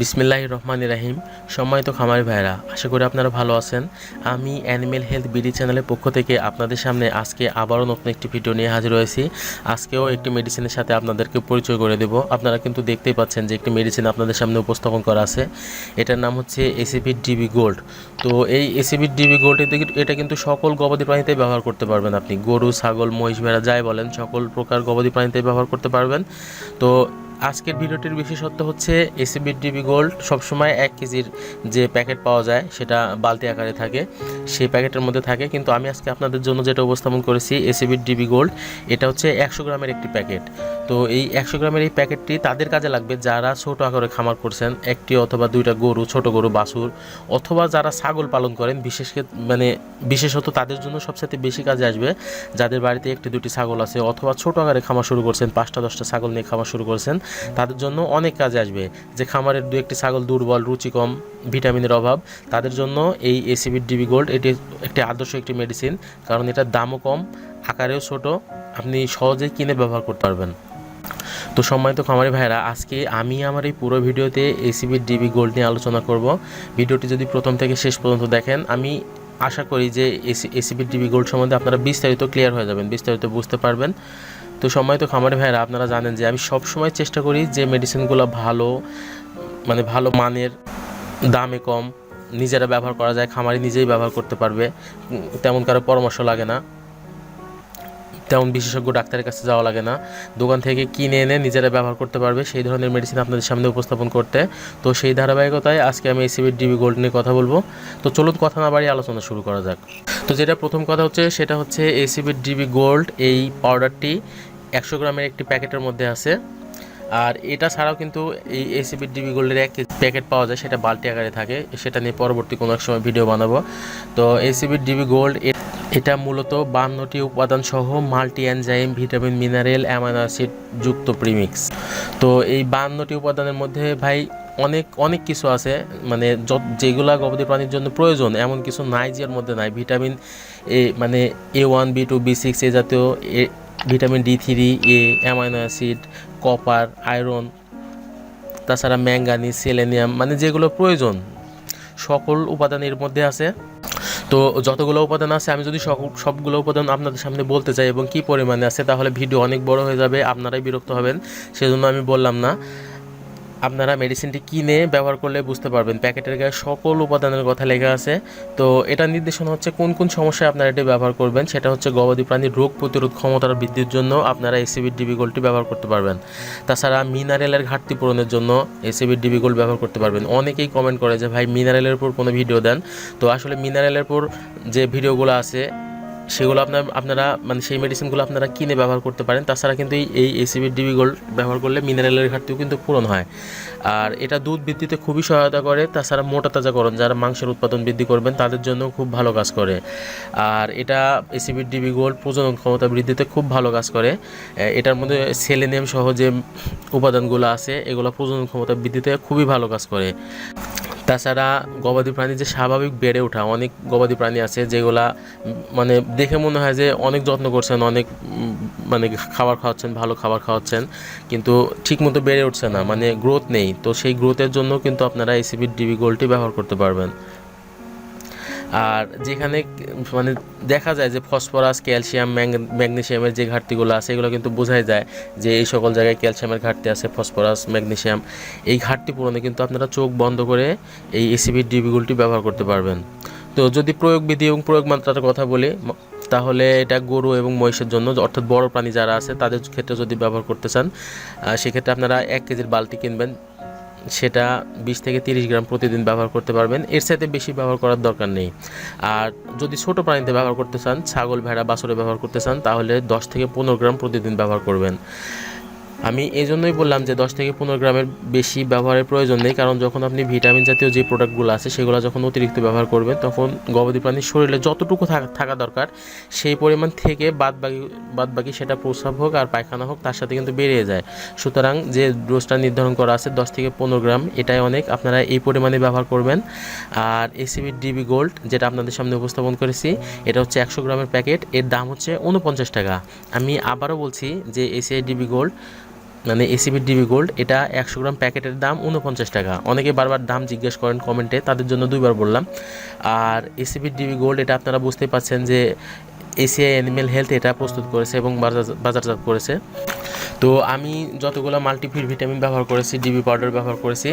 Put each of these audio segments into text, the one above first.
বিসমিল্লাহ রহমান রাহিম। সম্মানিত খামারি ভাইরা আশা করি আপনারা ভালো আছেন। আমি অ্যানিমেল হেলথ বিডি চ্যানেলের পক্ষ থেকে আপনাদের সামনে আজকে আবারও নতুন একটি ভিডিও নিয়ে হাজির হয়েছি। আজকেও একটি মেডিসিনের সাথে আপনাদেরকে পরিচয় করে দেব। আপনারা কিন্তু দেখতেই পাচ্ছেন যে একটি মেডিসিন আপনাদের সামনে উপস্থাপন করা আছে। এটার নাম হচ্ছে এসিপি ডিবি গোল্ড তো এই এসিপি ডিবি গোল্ড এটা কিন্তু সকল গবাদি প্রাণীতে ব্যবহার করতে পারবেন আপনি। গরু, ছাগল, মহিষ, ভেড়া, যাই বলেন, সকল প্রকার গবাদি প্রাণীতে ব্যবহার করতে পারবেন। তো আজকের ভিডিওটির বিশেষত্ব হচ্ছে এসিবি ডিবি গোল্ড সবসময় এক কেজির যে প্যাকেট পাওয়া যায়, সেটা বালতি আকারে থাকে। সেই প্যাকেটের মধ্যে থাকে, কিন্তু আমি আজকে আপনাদের জন্য যেটা উপস্থাপন করেছি এসিবি ডিবি গোল্ড এটা হচ্ছে একশো গ্রামের একটি প্যাকেট। তো এই একশো গ্রামের এই প্যাকেটটি তাদের কাজে লাগবে যারা ছোট আকারে খামার করছেন, একটি অথবা দুইটা গরু, ছোট গরু, বাছুর, অথবা যারা ছাগল পালন করেন, বিশেষ মানে বিশেষত তাদের জন্য সবচেয়ে বেশি কাজে আসবে যাদের বাড়িতে একটি দুটি ছাগল আছে, অথবা ছোট আকারে খামার শুরু করছেন, পাঁচটা, দশটা ছাগল নিয়ে খামার শুরু করছেন তাদের জন্য অনেক কাজে আসবে। যে খামারের দু একটি ছাগল দুর্বল, রুচি কম, ভিটামিনের অভাব, তাদের জন্য এই এসিবি ডিবি গোল্ড এটি একটি আদর্শ একটি মেডিসিন কারণ এটার দামও কম, আকারেও ছোট, আপনি সহজেই কিনে ব্যবহার করতে পারবেন। তো সম্মানিত খামারি ভাইরা আজকে আমি আমার এই পুরো ভিডিওতে এসিবি ডিবি গোল্ড নিয়ে আলোচনা করব। ভিডিওটি যদি প্রথম থেকে শেষ পর্যন্ত দেখেন, আমি আশা করি যে এসি এসিবি ডিবি গোল্ড সম্বন্ধে আপনারা বিস্তারিত ক্লিয়ার হয়ে যাবেন, বিস্তারিত বুঝতে পারবেন। তো সময় তো খামারি ভাইরা আপনারা জানেন যে আমি সব সময় চেষ্টা করি যে মেডিসিনগুলো ভালো মানে ভালো মানের, দামে কম, নিজেরা ব্যবহার করা যায়, খামারি নিজেই ব্যবহার করতে পারবে, তেমন কারও পরামর্শ লাগে না, তেমন বিশেষজ্ঞ ডাক্তারের কাছে যাওয়া লাগে না, দোকান থেকে কিনে এনে নিজেরা ব্যবহার করতে পারবে, সেই ধরনের মেডিসিন আপনাদের সামনে উপস্থাপন করতে। তো সেই ধারাবাহিকতায় আজকে আমি এসিবির ডিবি গোল্ড নিয়ে কথা বলব। তো চলুন কথা না বাড়িয়ে আলোচনা শুরু করা যাক। তো যেটা প্রথম কথা হচ্ছে, সেটা হচ্ছে এসিবির ডিবি গোল্ড এই পাউডারটি একশো গ্রামের একটি প্যাকেটের মধ্যে আছে। আর এটা ছাড়াও কিন্তু এই এসিবি ডিবি গোল্ডের এক প্যাকেট পাওয়া যায়, সেটা বালতি আকারে থাকে। সেটা নিয়ে পরবর্তী কোনো এক সময় ভিডিও বানাবো। তো এসিবি ডিবি গোল্ড এটা মূলত বান্নটি উপাদান সহ multi enzyme vitamin, mineral, amino acid যুক্ত প্রিমিক্স। তো এই বান্নটি উপাদানের মধ্যে ভাই অনেক অনেক কিছু আছে। মানে যেগুলা গবাদি প্রাণীর জন্য প্রয়োজন, এমন কিছু নাই যে মধ্যে নাই। ভিটামিন এ মানে A one B two B six A জাতীয় vitamin D three, A, amino acid, copper, iron, তাছাড়া ম্যাঙ্গানি সেলেনিয়াম মানে যেগুলো প্রয়োজন, সকল উপাদান এর মধ্যে আছে। তো যতগুলো উপাদান আছে, আমি যদি সব সবগুলো উপাদান আপনাদের সামনে বলতে চাই এবং কি পরিমাণে আছে, তাহলে ভিডিও অনেক বড় হয়ে যাবে, আপনারাই বিরক্ত হবেন, সেজন্য আমি বললাম না। আপনারা মেডিসিনটি কিনে ব্যবহার করলে বুঝতে পারবেন। প্যাকেটের গায়ে সকল উপাদানের কথা লেখা আছে। তো এটা নির্দেশনা হচ্ছে কোন কোন সমস্যায় আপনারা এটি ব্যবহার করবেন, সেটা হচ্ছে গবাদি প্রাণীর রোগ প্রতিরোধ ক্ষমতার বৃদ্ধির জন্য আপনারা এসিবির ডিবি গোল্ডটি ব্যবহার করতে পারবেন। তাছাড়া মিনারেলের ঘাটতি পূরণের জন্য এসিবির ডিবি গোল্ড ব্যবহার করতে পারবেন। অনেকেই কমেন্ট করে যে, ভাই মিনারেলের উপর কোনো ভিডিও দেন? তো আসলে মিনারেলের উপর যে ভিডিওগুলো আছে সেগুলো আপনার, আপনারা মানে সেই মেডিসিনগুলো আপনারা কিনে ব্যবহার করতে পারেন। তাছাড়া কিন্তু এই- এসিবির ডিবি গোল্ড ব্যবহার করলে মিনারেলের ঘাটতিও কিন্তু পূরণ হয়। আর এটা দুধ বৃদ্ধিতে খুবই সহায়তা করে, তাছাড়া মোটা তাজাকরণ যারা মাংসের উৎপাদন বৃদ্ধি করবেন, তাদের জন্য খুব ভালো কাজ করে। আর এটা এসিবির ডিবি গোল্ড প্রজনন ক্ষমতা বৃদ্ধিতে খুব ভালো কাজ করে। এটার মধ্যে সেলেনিয়াম সহ যে উপাদানগুলো আছে, এগুলো প্রজনন ক্ষমতা বৃদ্ধিতে খুবই ভালো কাজ করে। তাছাড়া গবাদি প্রাণী যে স্বাভাবিক বেড়ে ওঠা, অনেক গবাদি প্রাণী আছে যেগুলা মানে দেখে মনে হয় যে অনেক যত্ন করছেন, অনেক মানে খাবার খাওয়াচ্ছেন, ভালো খাবার খাওয়াচ্ছেন, কিন্তু ঠিকমতো বেড়ে উঠছে না মানে গ্রোথ নেই। তো সেই গ্রোথের জন্য কিন্তু আপনারা এসিবির ডিবি গোল্ডটি ব্যবহার করতে পারবেন। আর যেখানে মানে দেখা যায় যে ফসফরাস, ক্যালসিয়াম ম্যাগনেসিয়ামের যে ঘাটতিগুলো আছে, এগুলো কিন্তু বোঝাই যায় যে এই সকল জায়গায় ক্যালসিয়ামের ঘাটতি আছে, ফসফরাস ম্যাগনেসিয়াম এই ঘাটতি পূরণে কিন্তু আপনারা চোখ বন্ধ করে এই এসিবির ডিবিগুলটি ব্যবহার করতে পারবেন। তো যদি প্রয়োগ বিধি এবং প্রয়োগ মাত্রার কথা বলি তাহলে এটা গরু এবং মহিষের জন্য, অর্থাৎ বড় প্রাণী যারা আছে, তাদের ক্ষেত্রে যদি ব্যবহার করতে চান সেক্ষেত্রে আপনারা এক কেজির বালতি কিনবেন। সেটা বিশ থেকে তিরিশ গ্রাম প্রতিদিন ব্যবহার করতে পারবেন। এর সাথে বেশি ব্যবহার করার দরকার নেই। আর যদি ছোট প্রাণীতে ব্যবহার করতে চান, ছাগল, ভেড়া, বাছরে ব্যবহার করতে চান, তাহলে দশ থেকে পনেরো গ্রাম প্রতিদিন ব্যবহার করবেন। আমি এই জন্যই বললাম যে দশ থেকে পনেরো গ্রামের বেশি ব্যবহারের প্রয়োজন নেই, কারণ যখন আপনি ভিটামিন জাতীয় যে প্রোডাক্টগুলো আছে, সেগুলো যখন অতিরিক্ত ব্যবহার করবেন, তখন গবাদি প্রাণীর শরীরে যতটুকু থাকা- দরকার, সেই পরিমাণ থেকে বাদ বাকি বাদ বাকি সেটা প্রস্রাব হোক আর পায়খানা হোক, তার সাথে কিন্তু বেড়ে যায়। সুতরাং যে ডোজটা নির্ধারণ করা আছে, দশ থেকে পনেরো গ্রাম, এটাই অনেক, আপনারা এই পরিমাণে ব্যবহার করবেন। আর এসিবি ডিবি গোল্ড, যেটা আপনাদের সামনে উপস্থাপন করেছি, এটা হচ্ছে একশো গ্রামের প্যাকেট, এর দাম হচ্ছে উনপঞ্চাশ টাকা। আমি আবারও বলছি যে এসিআই ডিবি গোল্ড মানে এসিবি ডিবি গোল্ড এটা একশো গ্রাম প্যাকেটের দাম উনপঞ্চাশ টাকা। অনেকে বারবার দাম জিজ্ঞেস করেন কমেন্টে তাদের জন্য দুইবার বললাম। আর এসিবি ডিবি গোল্ড এটা আপনারা বুঝতে পারছেন যে এসিআই অ্যানিমেল হেলথ এটা প্রস্তুত করেছে এবং বাজারজাত করেছে। তো আমি যতগুলো মাল্টিফিট ভিটামিন ব্যবহার করেছি ডিবি পাউডার ব্যবহার করেছি,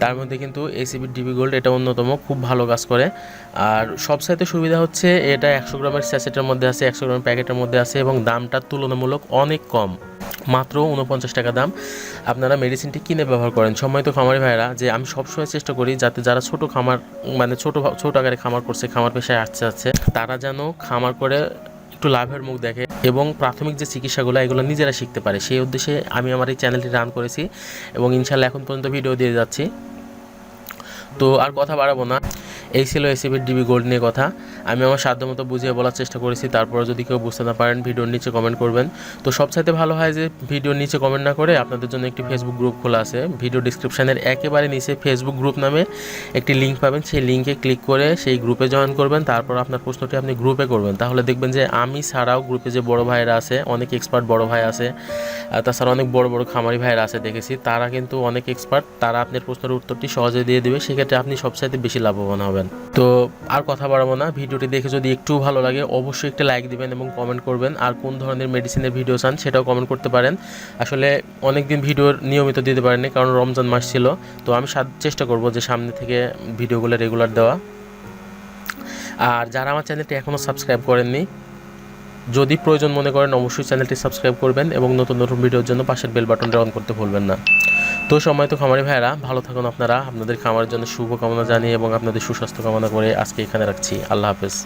তার মধ্যে কিন্তু এসিবি ডিবি গোল্ড এটা অন্যতম, খুব ভালো কাজ করে। আর সবসাইতে সুবিধা হচ্ছে, এটা একশো গ্রামের স্যাসেটের মধ্যে আছে, একশো গ্রামের প্যাকেটের মধ্যে আছে এবং দামটা তুলনামূলক অনেক কম। মাত্র উনপঞ্চাশ টাকা দাম। আপনারা মেডিসিনটি কিনে ব্যবহার করেন। সময় তো খামারি ভাইরা যে আমি সবসময় চেষ্টা করি যাতে যারা ছোট খামার মানে ছোট ছোট আকারে খামার করছে, খামার পেশায় আসছে আছে তারা যেন খামার করে একটু লাভের মুখ দেখে এবং প্রাথমিক যে চিকিৎসাগুলো, এগুলো নিজেরা শিখতে পারে। সেই উদ্দেশ্যে আমি আমার এই চ্যানেলটি রান করেছি এবং ইনশাল্লাহ এখন পর্যন্ত ভিডিও দিয়ে যাচ্ছি। তো আর কথা বাড়াবো না। এই ছিল এসিবির ডিবি গোল্ড নিয়ে কথা। আমি আমার সাধ্যমতো বুঝিয়ে বলার চেষ্টা করেছি তারপরে যদি কেউ বুঝতে না পারেন, ভিডিওর নিচে কমেন্ট করবেন। তো সবচাইতে ভালো হয় যে, ভিডিওর নিচে কমেন্ট না করে আপনাদের জন্য একটি ফেসবুক গ্রুপ খোলা আছে। ভিডিও ডিসক্রিপশানের একেবারে নিচে ফেসবুক গ্রুপ নামে একটি লিঙ্ক পাবেন। সেই লিঙ্কে ক্লিক করে সেই গ্রুপে জয়েন করবেন, তারপর আপনার প্রশ্নটি আপনি গ্রুপে করবেন। তাহলে দেখবেন যে, আমি ছাড়াও গ্রুপে যে বড় ভাইয়েরা আছে, অনেক এক্সপার্ট বড় ভাই আছে তাছাড়া অনেক বড় বড় খামারি ভাইয়েরা আছে দেখেছি, তারা কিন্তু অনেক এক্সপার্ট তারা আপনার প্রশ্নের উত্তরটি সহজে দিয়ে দেবে। সেক্ষেত্রে আপনি সবচাইতে বেশি লাভবান হবেন। তো আর কথা বাড়াবো না ভিডিওটি দেখে যদি একটু ভালো লাগে, অবশ্যই একটা লাইক দিবেন এবং কমেন্ট করবেন। আর কোন ধরনের মেডিসিনের ভিডিও চান সেটাও কমেন্ট করতে পারেন। আসলে অনেক দিন ভিডিওর নিয়মিত দিতে পারেননি, কারণ রমজান মাস ছিল। তো আমি চেষ্টা করব যে সামনে থেকে ভিডিওগুলো রেগুলার দেওয়া। আর যারা আমার চ্যানেলটি এখনও সাবস্ক্রাইব করেননি, যদি প্রয়োজন মনে করেন, অবশ্যই চ্যানেলটি সাবস্ক্রাইব করবেন এবং নতুন নতুন ভিডিওর জন্য পাশের বেল বাটনটা অন করতে ভুলবেন না। তো সময় তো খামারি ভাইরা ভালো থাকুন আপনারা। আপনাদের খামারের জন্য শুভকামনা জানিয়ে এবং আপনাদের সুস্বাস্থ্য কামনা করে আজকে এখানে রাখছি। আল্লাহ হাফেজ।